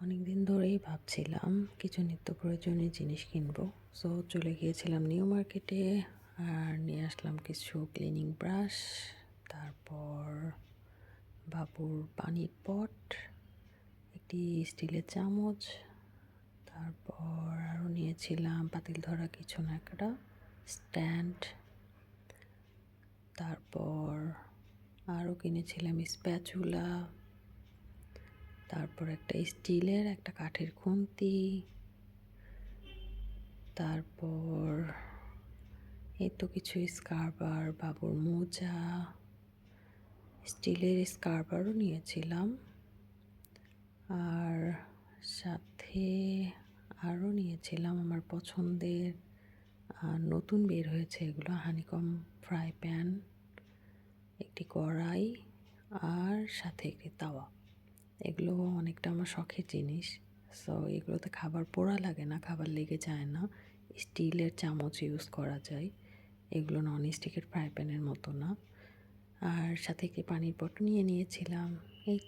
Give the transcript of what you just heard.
অনেক দিন ধরেই ভাবছিলাম কিছু নিত্য প্রয়োজনীয় জিনিস কিনবো। সো চলে গিয়েছিলাম নিউ মার্কেটে আর নিয়ে আসলাম কিছু ক্লিনিং ব্রাশ তারপর বাবুর পানির পট একটি স্টিলের চামচ, তারপর আরও নিয়েছিলাম পাতিল ধরা কিছু না একটা স্ট্যান্ড তারপর আরও কিনেছিলাম স্প্যাচুলা তারপর একটা স্টিলের, একটা কাঠের খুন্তি, তারপর এই তো কিছু স্কারবার, বাবুর মোজা, স্টিলের স্কারবারও নিয়েছিলাম। আর সাথে আরও নিয়েছিলাম আমার পছন্দের নতুন বের হয়েছে এগুলো, হানিকম ফ্রাই প্যান, একটি কড়াই, আর সাথে একটি তাওয়া। এগুলো অনেকটা আমার শখের জিনিস। সো এগুলোতে খাবার পোড়া লাগে না, খাবার লেগে যায় না। স্টিলের চামচ ইউজ করা যায়। এগুলো নন স্টিকের ফ্রাই প্যানের মতো না। আর সাথে একটি পানির বটল নিয়ে নিয়েছিলাম। এই